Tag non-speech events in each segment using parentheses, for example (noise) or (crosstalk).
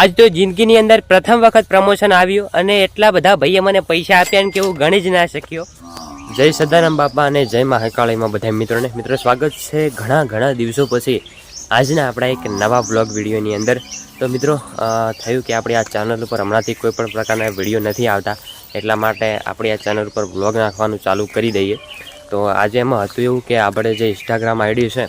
આજ તો જિંદગીની અંદર પ્રથમ વખત પ્રમોશન આવ્યું અને એટલા બધા ભાઈએ મને પૈસા આપ્યા ને કે હું ગણી જ ના શક્યો. જય સદારામ બાપા અને જય મહાકાળીમાં બધા મિત્રોને. મિત્રો, સ્વાગત છે ઘણા ઘણા દિવસો પછી આજના આપણા એક નવા બ્લોગ વિડીયોની અંદર. તો મિત્રો થયું કે આપણી આ ચેનલ ઉપર હમણાંથી કોઈ પણ પ્રકારના વીડિયો નથી આવતા, એટલા માટે આપણી આ ચેનલ ઉપર બ્લોગ નાખવાનું ચાલુ કરી દઈએ. તો આજે એમાં હતું એવું કે આપણે જે ઇન્સ્ટાગ્રામ આઈડી છે,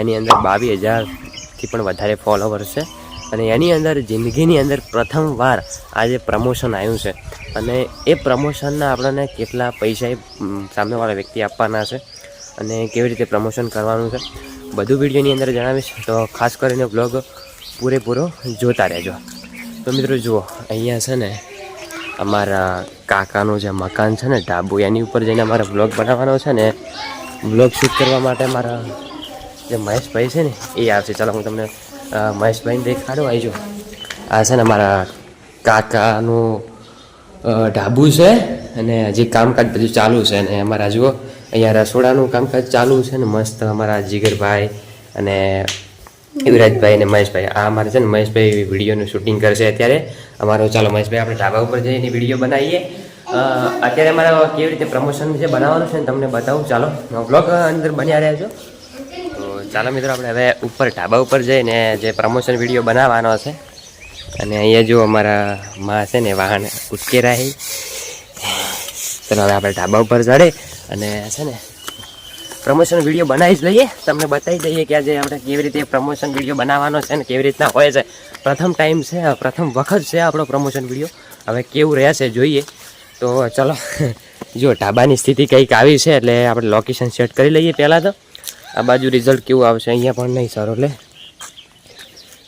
એની અંદર બાવીસ હજારથી પણ વધારે ફોલોવર્સ છે. અને એની અંદર જિંદગીની અંદર પ્રથમવાર આજે પ્રમોશન આવ્યું છે. અને એ પ્રમોશનના આપણને કેટલા પૈસા સામેવાળા વ્યક્તિ આપવાના છે અને કેવી રીતે પ્રમોશન કરવાનું છે. બધું વિડીયોની અંદર જણાવીશ. તો ખાસ કરીને બ્લોગ પૂરેપૂરો જોતા રહેજો. તો મિત્રો જુઓ, અહીંયા છે ને અમારા કાકાનું જે મકાન છે ને, ઢાબુ, એની ઉપર જઈને અમારે બ્લોગ બનાવવાનો છે ને બ્લોગ શૂટ કરવા માટે મારા જે મહેશભાઈ છે ને, એ આવશે. ચાલો હું તમને મહેશભાઈને દેખાડો આવજો આ છે ને મારા કાકાનું ઢાબુ છે અને હજી કામકાજ બધું ચાલુ છે અને અમારા જુઓ, અહીંયા રસોડાનું કામકાજ ચાલુ છે ને મસ્ત અમારા જીગરભાઈ અને યુવરાજભાઈ અને મહેશભાઈ. આ અમારે છે ને મહેશભાઈ વિડીયોનું શૂટિંગ કરશે અત્યારે. અમારો ચાલો મહેશભાઈ, આપણે ઢાબા ઉપર જઈને વીડિયો બનાવીએ. અત્યારે અમારા કેવી રીતે પ્રમોશન જે બનાવવાનું છે ને તમને બતાવું. ચાલો બ્લોગ અંદર બન્યા રહ્યા છો ચાલો મિત્રો, આપણે હવે ઉપર, ઢાબા ઉપર જઈને જે પ્રમોશન વીડિયો બનાવવાનો છે, અને અહીંયા જો અમારા માં છે ને, વાહન ઉશ્કેરાય ચાલો હવે આપણે ઢાબા ઉપર ચડે અને છે ને પ્રમોશન વીડિયો બનાવી જ લઈએ. તમને બતાવી દઈએ કે આજે આપણે કેવી રીતે પ્રમોશન વીડિયો બનાવવાનો છે ને, કેવી રીતના હોય છે. પ્રથમ ટાઈમ છે, પ્રથમ વખત છે આપણો પ્રમોશન વીડિયો હવે કેવું રહેશે જોઈએ. તો ચલો (laughs) જો ઢાબાની સ્થિતિ કંઈક આવી છે, એટલે આપણે લોકેશન સેટ કરી લઈએ પહેલાં તો. આ બાજુ રિઝલ્ટ કેવું આવશે? અહીંયા પણ નહીં સારો એટલે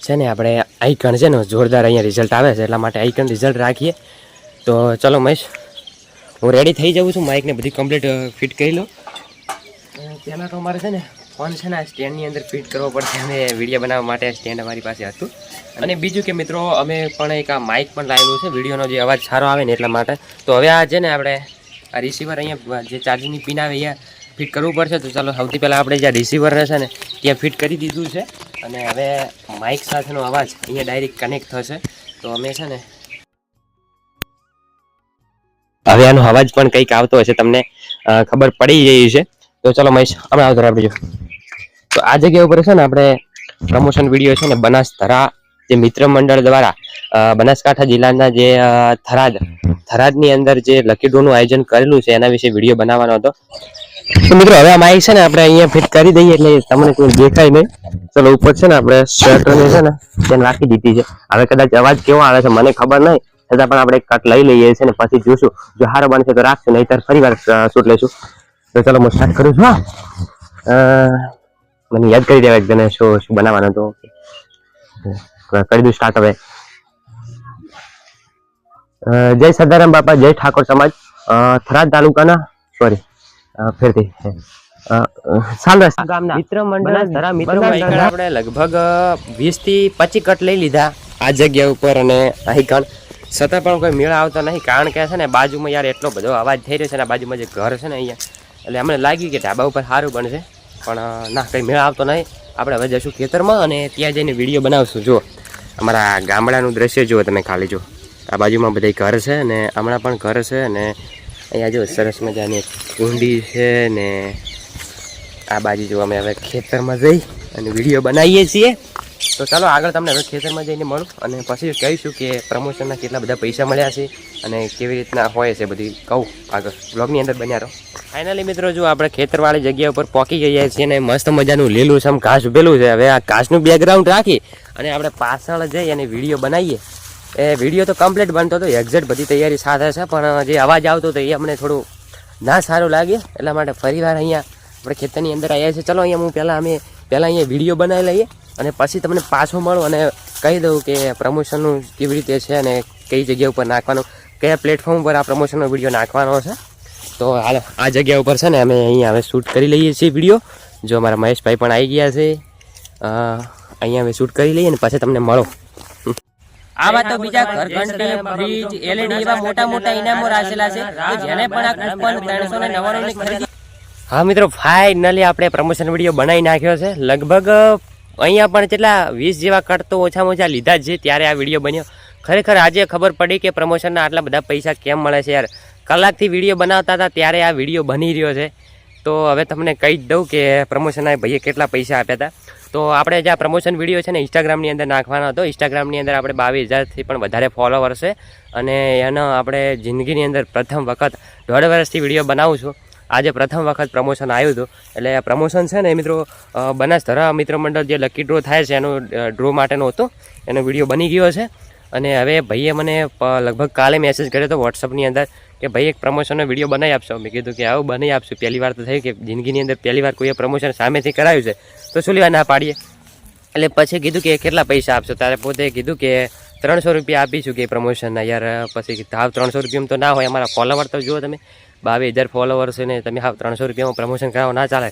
છે ને, આપણે આઈકન છે ને, જોરદાર અહીંયા રિઝલ્ટ આવે છે, એટલા માટે આઈકન રિઝલ્ટ રાખીએ. તો ચલો મહેશ, હું રેડી થઈ જાઉં છું માઇકને બધી કમ્પ્લીટ ફિટ કરી લો. પહેલાં તો અમારે છે ને, ફોન છે ને, આ સ્ટેન્ડની અંદર ફિટ કરવો પડશે. અને વીડિયો બનાવવા માટે સ્ટેન્ડ અમારી પાસે હતું. અને બીજું કે મિત્રો, અમે પણ એક આ માઇક પણ લાવેલું છે વિડીયોનો જે અવાજ સારો આવે ને એટલા માટે. તો હવે આ છે ને, આપણે આ રિસીવર અહીંયા જે ચાર્જિંગની પિન આવે, અહીંયા ફિટ કરવું પડશે તો ચાલો સૌથી પહેલાં આપણે જ્યાં રિસીવર છે ને ત્યાં ફિટ કરી દીધું છે. અને હવે માઇક સાથેનો અવાજ અહીંયા ડાયરેક્ટ કનેક્ટ થશે. તો અમે છે ને હવે આનો અવાજ પણ કંઈક આવતો હશે, તમને ખબર પડી ગઈ છે તો ચલો મહેશ અમે આવતો આપણે જો. તો આ જગ્યા ઉપર છે ને આપણે પ્રમોશન વીડિયો છે ને બનાસ ધરા જે મિત્ર મંડળ દ્વારા બનાસકાંઠા જિલ્લાના જે થરાદ, થરાદની અંદર જે લકી ડ્રોનું આયોજન કરેલું છે, એના વિશે વીડિયો બનાવવાનો હતો. તો મિત્રો, હવે માઇક છે ને, આપણે અહીંયા ફિટ કરી દઈએ એટલે તમને કોઈ દેખાય નહીં. ચલો, ઉપર છે ને, આપણે શર્ટને છે ને, તેને રાખી દીધી છે. હવે કદાચ અવાજ કેવો આવે છે, મને ખબર નહીં. છતાં પણ આપણે કટ લઈ લઈએ છીએ ને, પછી જોશું. જો હારો બનશે તો રાખશું, નહીતર ફરી વાર શૂટ લઈશું. તો ચલો, હું સ્ટાર્ટ કરું છું, હા. મને યાદ કરી દેવા એકદમ શું શું બનાવવાનું હતું. કરી દઉં સ્ટાર્ટ હવે. જય સદારામ બાપા, જય ઠાકોર સમાજ. થરાદ તાલુકાના સોરી મિત્ર મંડળ મિત્ર મંડળ આપણે લગભગ વીસથી પચીસ કટ લઈ લીધા આ જગ્યા ઉપર અને અહીં કણ. છતાં પણ કોઈ મેળ આવતો નહીં કારણ કે છે ને બાજુમાં યાર એટલો બધો અવાજ થઈ રહ્યો છે ને બાજુમાં જે ઘર છે ને અહીંયા એટલે અમને લાગ્યું કે ઢાબા ઉપર સારું બનશે. પણ ના કંઈ મેળ આવતો નહીં. આપણે હવે જશું ખેતરમાં અને ત્યાં જઈને વીડિયો બનાવશું. જો અમારા ગામડાનું દ્રશ્ય જુઓ તમે ખાલી જો આ બાજુમાં બધા ઘર છે ને હમણાં પણ ઘર છે ને અહીંયા જો સરસ મજાની કુંડી છે ને આ બાજુ જો અમે હવે ખેતરમાં જઈ અને વીડિયો બનાવીએ છીએ. તો ચાલો આગળ તમને હવે ખેતરમાં જઈને મળું અને પછી કહીશું કે પ્રમોશનના કેટલા બધા પૈસા મળ્યા છે અને કેવી રીતના હોય છે બધી કહું આગળ. બ્લોગની અંદર બન્યા રહો. ફાઇનલી મિત્રો, જો આપણે ખેતરવાળી જગ્યા ઉપર પહોંચી ગયા છીએ અને મસ્ત મજાનું લીલું સમ ઘાસ ઉભેલું છે. હવે આ ઘાસનું બેકગ્રાઉન્ડ રાખી અને આપણે પાછળ જઈ અને વીડિયો બનાવીએ. એ વીડિયો તો કમ્પ્લીટ બનતો હતો. એક્ઝેક્ટ બધી તૈયારી સાથે છે, પણ જે અવાજ આવતો હતો એ અમને થોડું ના સારું લાગ્યું એટલા માટે ફરીવાર અહીંયા આપણે ખેતરની અંદર આવ્યા છીએ. ચલો અહીંયા હું પહેલાં અમે પહેલાં અહીંયા વીડિયો બનાવી લઈએ અને પછી તમને પાછો મળું અને કહી દઉં કે પ્રમોશનનું કેવી રીતે છે અને કઈ જગ્યા ઉપર નાખવાનું, કયા પ્લેટફોર્મ ઉપર આ પ્રમોશનનો વીડિયો નાખવાનો છે. તો હાલ આ જગ્યા ઉપર છે ને અમે અહીંયા હવે શૂટ કરી લઈએ છીએ વીડિયો જો અમારા મહેશભાઈ પણ આવી ગયા છે. અહીંયા અમે શૂટ કરી લઈએ અને પછી તમને મળો. આવા તો બીજા ઘર ઘંટી ફ્રીજ એલઈડી એવા મોટા મોટા ઇનામો રાખેલા છે તો જેને પણ આ કૂપન ત્રણસો ની ખરીદી હા મિત્રો ફાઇનલી આપણે પ્રમોશન વીડિયો બનાવી નાખ્યો છે. લગભગ, અહીંયા પણ કેટલા વીસ જેવા કટ તો ઓછામાં ઓછા લીધા જ છે, ત્યારે આ વીડિયો બન્યો. ખરેખર આજે ખબર પડી કે પ્રમોશનના આટલા બધા પૈસા કેમ મળે છે યાર. કલાકથી વીડિયો બનાવતા હતા, ત્યારે આ વીડિયો બની રહ્યો છે. તો હવે તમને કહી જ દઉં કે પ્રમોશનના ભાઈએ કેટલા પૈસા આપ્યા હતા. તો આપણે જે પ્રમોશન વીડિયો છે ને ઇન્સ્ટાગ્રામની અંદર નાખવાનો હતો. ઇન્સ્ટાગ્રામની અંદર આપણે બાવીસ હજારથી પણ વધારે ફોલોવર છે. અને એનો આપણે જિંદગીની અંદર પ્રથમ વખત દોઢ વર્ષથી વીડિયો બનાવું છું. આજે પ્રથમ વખત પ્રમોશન આવ્યું હતું. એટલે પ્રમોશન છે ને મિત્રો બનાસ બનાસધરા મિત્ર મંડળ જે લકી ડ્રો થાય છે એનો ડ્રો માટેનો હતો. એનો વીડિયો બની ગયો છે. અને હવે ભાઈએ મને લગભગ કાલે મેસેજ કર્યો હતો વોટ્સઅપની અંદર કે ભાઈ એક પ્રમોશનનો વીડિયો બનાવી આપશો. મેં કીધું કે આવું બનાવી આપશું. પહેલી વાર તો થયું કે જિંદગીની અંદર પહેલી વાર કોઈએ પ્રમોશન સામેથી કરાવ્યું છે. તો શું લેવા ના પાડીએ? એટલે પછી કીધું કે કેટલા પૈસા આપશો? તારે પોતે કીધું કે ત્રણસો રૂપિયા આપીશું કે પ્રમોશનના યાર, પછી હાવ ત્રણસો રૂપિયામાં તો ના હોય. અમારા ફોલોવર તો જુઓ તમે. બાવીસ હજાર ફોલોવર્સ ને, તમે હાવ ત્રણસો રૂપિયામાં પ્રમોશન કરાવો. ના ચાલે.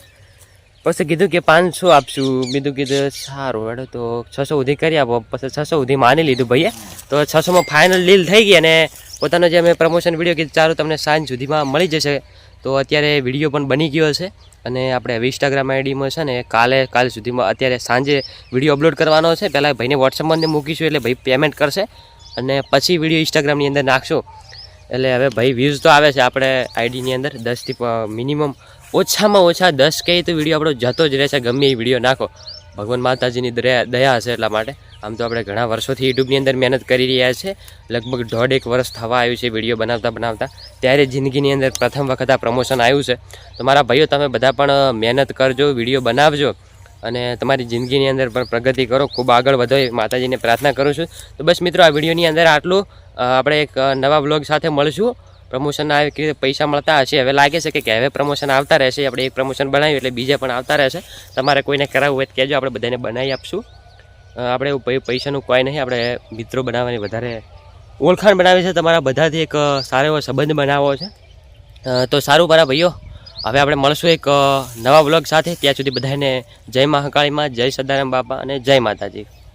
પછી કીધું કે પાંચસો આપશું. બીજું કીધું, સારું, હેડો તો છસો સુધી કરી આપો. પછી છસો સુધી માની લીધું ભાઈએ. તો છસોમાં ફાઇનલ ડીલ થઈ ગઈ અને પોતાનો જે અમે પ્રમોશન વીડિયો કીધું, ચાલો તમને સાંજ સુધીમાં મળી જશે. તો અત્યારે વીડિયો પણ બની ગયો છે અને આપણે ઇન્સ્ટાગ્રામ આઈડીમાં છે ને કાલે, કાલ સુધીમાં અત્યારે સાંજે વીડિયો અપલોડ કરવાનો છે. પહેલાં ભાઈને વોટ્સઅપમાં મૂકીશું એટલે ભાઈ પેમેન્ટ કરશે અને પછી વીડિયો ઇન્સ્ટાગ્રામની અંદર નાખશો. એટલે હવે ભાઈ વ્યૂઝ તો આવે છે આપણે આઈડીની અંદર દસથી મિનિમમ ઓછામાં ઓછા દસ કે તો વીડિયો આપણો જતો જ રહેશે, ગમે એ વીડિયો નાખો. ભગવાન માતાજીની દયા દયા હશે એટલા માટે. આમ તો આપણે ઘણા વર્ષોથી યુટ્યુબની અંદર મહેનત કરી રહ્યા છે. લગભગ દોઢ એક વર્ષ થવા આવ્યું છે વીડિયો બનાવતા બનાવતા. ત્યારે જિંદગીની અંદર પ્રથમ વખત આ પ્રમોશન આવ્યું છે. તો મારા ભાઈઓ, તમે બધા પણ મહેનત કરજો, વીડિયો બનાવજો. અને તમારી જિંદગીની અંદર પણ પ્રગતિ કરો. ખૂબ આગળ વધો એ માતાજીને પ્રાર્થના કરું છું. તો બસ મિત્રો, આ વિડીયોની અંદર આટલું. આપણે એક નવા બ્લોગ સાથે મળશું. પ્રમોશનના આવે કે પૈસા મળતા હશે. હવે લાગે છે કે હવે પ્રમોશન આવતા રહેશે. આપણે એક પ્રમોશન બનાવ્યું એટલે બીજા પણ આવતા રહેશે. તમારે કોઈને કરાવવું હોય તો કહેજો. આપણે બધાને બનાવી આપશું. આપણે પૈસાનું કોઈ નહીં. આપણે મિત્રો બનાવવાની વધારે ઓળખાણ બનાવી છે. તમારા બધાથી એક સારો એવો સંબંધ બનાવવો છે. તો સારું મારા ભાઈઓ. હવે આપણે મળશું એક નવા બ્લોગ સાથે. ત્યાં સુધી બધાને જય મહાકાળીમાં જય સદારામ બાપા અને જય માતાજી.